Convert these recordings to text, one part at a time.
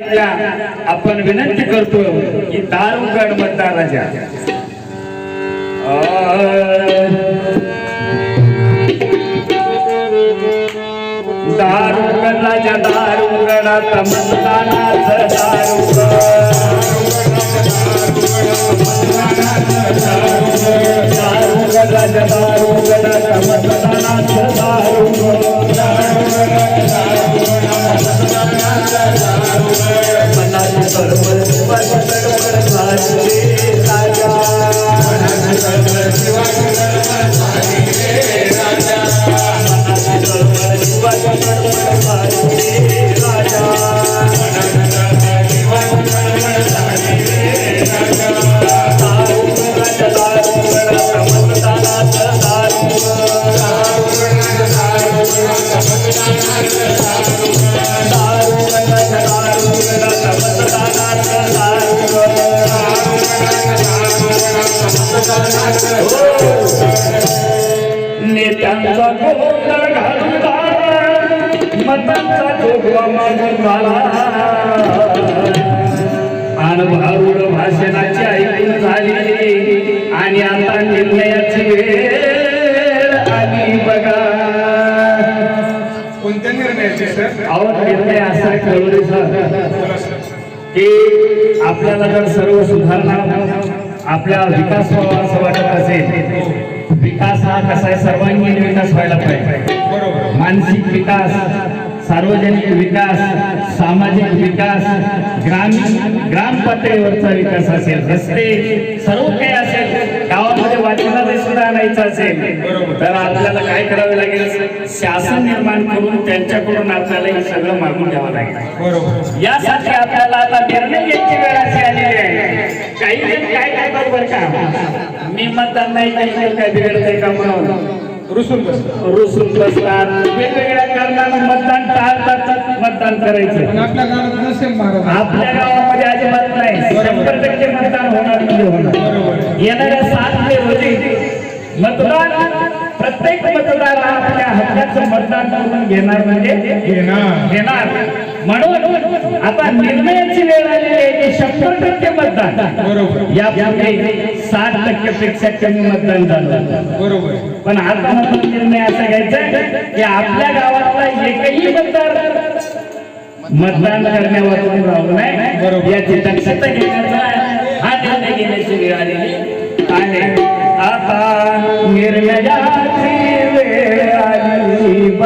आपण विनंती करतो की दारुगड मतदाराच्या. दारुगडाच्या दारुगड राजा दारुगडात मतदानाचं दारुगड. दारुगडाच्या दारुगडात मतदानाचं दारुगड. I'm नेत्यांचा गोंधळ घालून मतांचा जोगवा मागून झाला अनुभव भाषणाची ऐकून झाली. आणि आता निर्णयाची वेळ आली बघा. कोणत्या निर्णयाचे सर अहो निर्णय असा कळवले सर की आपल्याला जर सर्व सुधारणा आपल्या विकास व्हावा असं वाटत असेल विकास हा कसा आहे सर्वांगीण विकास व्हायला पाहिजे. मानसिक विकास सार्वजनिक विकास सामाजिक विकास ग्रामीण ग्राम पातळीवरचा विकास असेल रस्ते सर्व काही असेल गावामध्ये वाचनालय सुद्धा आणायचं असेल तर आपल्याला काय करावे लागेल? शासन निर्माण करून त्यांच्याकडून आपल्याला हे सगळं मागून घ्यावं लागेल. यासाठी आपल्याला आता निर्णय घ्यायची वेळ आहे. काही जण काय काय बरोबर का मी मतदान नाही केलं काय बिघडतंय का म्हणून? रुसून रुसून बसतात वेगवेगळ्या कारणानं मतदान टाळतात मतदान पण करायचं आपल्या गावात नसेल महाराज. आपल्या गावामध्ये अजिबात नाही. शंभर टक्के मतदान होणार म्हणजे होणार येणाऱ्या सात मे रोजी मतदान प्रत्येक मतदार आपल्या हक्काचं मतदान करून घेणार म्हणजे घेणार. घेणार. म्हणून आता निर्णयाची वेळ आलेली आहे की शंभर टक्के मतदान. बरोबर. यापूर्वी साठ टक्क्यापेक्षा कमी मतदान झालं. बरोबर. पण आता मात्र निर्णय असा घ्यायचा की आपल्या गावातला एकही मतदार मतदान करण्यावरून राहू नये. बरोबर. याची दक्षता घेण्याचा हा निर्णय घेण्याची वेळ आलेली आहे. आता बघा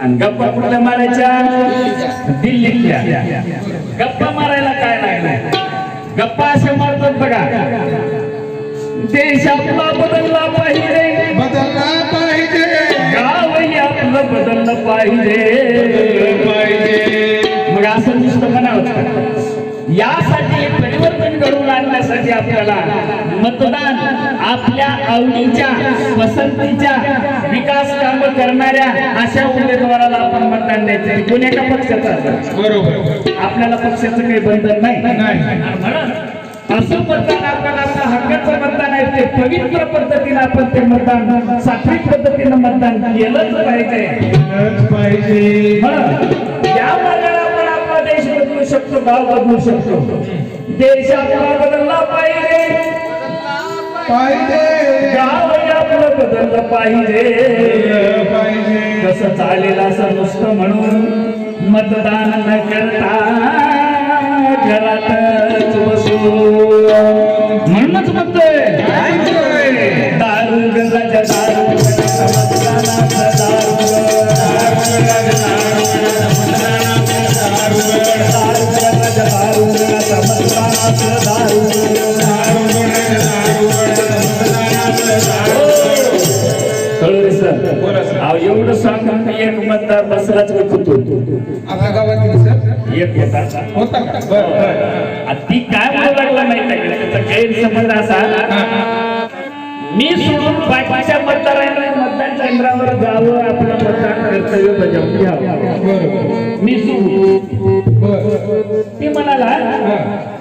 आणि गप्पा कुठल्या मारायच्या? दिल्लीतल्या. गप्पा मारायला काय लागलं गप्पा असे मारतात बघा. देश आपला बदलला पाहिजे. बदलला पाहिजे. गावही आपलं बदललं पाहिजे. पाहिजे. मग असं नुसतं म्हणावं? यासाठी परिवर्तन घडवून आणण्यासाठी आपल्याला मतदान आपल्या आवडीच्या पसंतीच्या विकास काम करणाऱ्या अशा उमेदवाराला आपण मतदान द्यायचं कोणी एका पक्षाचा. बरोबर. आपल्याला पक्षाचं काही बंधन नाही. असं मतदान आपण आपल्या हक्काचं मतदान आहे ते पवित्र पद्धतीने आपण ते मतदान सात्विक पद्धतीनं मतदान केलंच पाहिजे. पाहिजे. या मार्गाने आपण आपला देश बदलू शकतो गाव बदलू शकतो. देश आपला बदलला पाहिजे. गाव आपलं बदललं पाहिजे पाहिजे कसं चालेल असं नुसतं म्हणून मतदान न करता घरातच बसू म्हणूनच म्हणतोय काय म्हणतोय? दारू गंगाच्या दारू मतदानाचा दारू दारू गंगाच्या दारू मतदानाचा दारू मतदार बसलाच होतो आपल्या गावातील सर. एक होता होता आणि ती काय म्हणू लागला का त्याचा गैरसमज असा. मी सोडून बाकीच्या मतदारांना मतदान केंद्रावर जावं आपलं मतदान कर्तव्य बजावून घ्यावं. मी सोडून. ती म्हणाला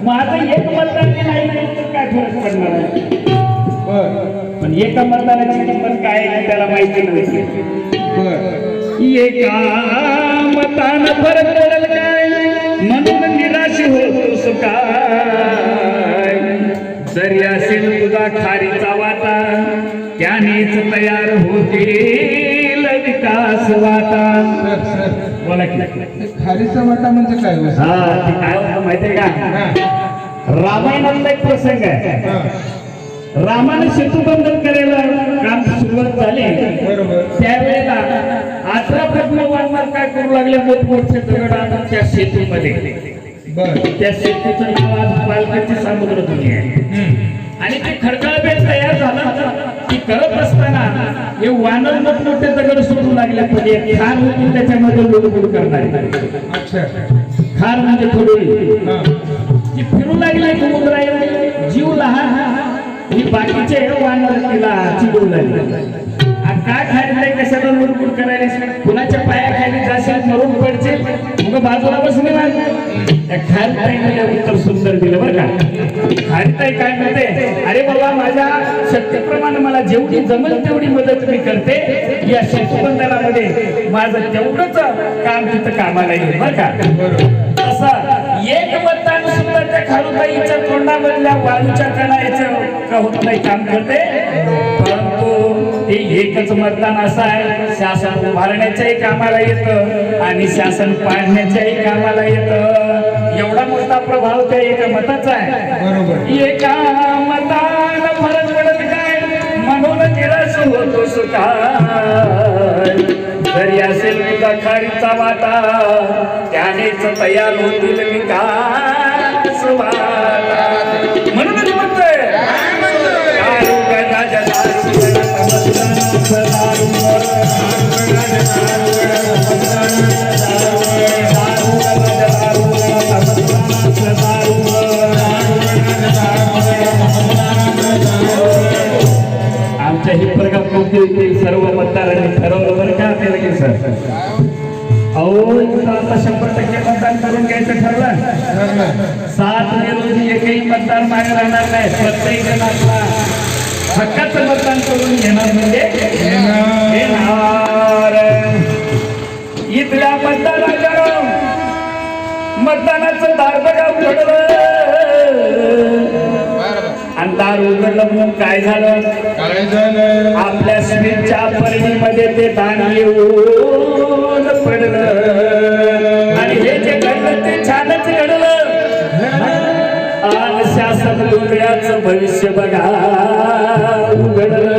माझं एक मतदान नाही काय फरक पडणार आहे? पण एका मतदानाची किंमत काय आहे त्याला माहिती नव्हती. एका मतानं फरक पडेल काय? म्हणून निराश होतोस काय जरी असेल तुझा खारीचा वाटा त्यानेच तयार होतील विकास वाटा. बोला की. खारीचा वाटा म्हणजे काय हो? हा ते काय होतं माहितीये का? हा, रामायणातला एक प्रसंग आहे. हा, रामाने सेतुबंधन करायला काम सुरुवात झाली बरोबर त्यावेळेला अठरा पद्म वानर काय करू लागले मोठमोठे दगड आणून त्या सेतूमध्ये बर. त्या सेतूचं नाव आज पालकाची समुद्र दुनिया आहे. आणि ते खडकाळ तयार झालं ती करत असताना हे वानर मोठमोठे दगड सोडू लागले पण एक खार होती त्याच्यामध्ये लुडबुड करणारी. अच्छा. खार म्हणजे थोडी. हा. फिरू लागली समुद्रात जीव लहान. आणि बाकीचे वानर तिला चिडवू लागले. काय खायला कशाला लुडबुड करायला? कुणाच्या पायाखाली जाशील त्या उत्तर सुंदर दिलं बरं का? खारीताई काय म्हणते? अरे बाबा माझ्या शक्तीप्रमाणे मला जेवढी जमल तेवढी मदत मी करते. या शेतबंधनामध्ये माझं तेवढंच काम तिथं कामाला येईल बरं का? असं एक मतदान सुद्धा त्या खारुताईच्या तोंडामधल्या वाळूच्या कणायचं का होत नाही काम करते? परंतु हे एकच मतदान असं आहे शासन उभारण्याच्याही कामाला येतं आणि शासन पाडण्याच्याही कामाला येतं. मोठा प्रभाव त्या एका मताचा आहे. बरोबर. एका मतान फरक पडत काय? म्हणून निराश होतो सुखाय जरी असेल तुझा खारीचा वाटा त्यानेच तयार होतील विकास वाटा हिप्परगाव सर्व मतदारांनी ठरवलं बरं का आपल्याला की सर? अहो इथं आता शंभर टक्के मतदान करून घ्यायचं ठरलं. सात मे रोजी एकही मतदार मागे राहणार नाही. प्रत्येक जण आपला हक्काचं मतदान करून घेणार म्हणजे घेणार इथल्या मतदानाच्या मतदानाचं दार बघा उघडलं. आणि दार उघडलं म्हणून काय झालं? काय झालं? आपल्या स्मितच्या परिणीमध्ये ते दान येऊन पडलं. आणि हे जे घडलं ते छानच घडलं. आणि शासन भविष्य बघा उघडलं.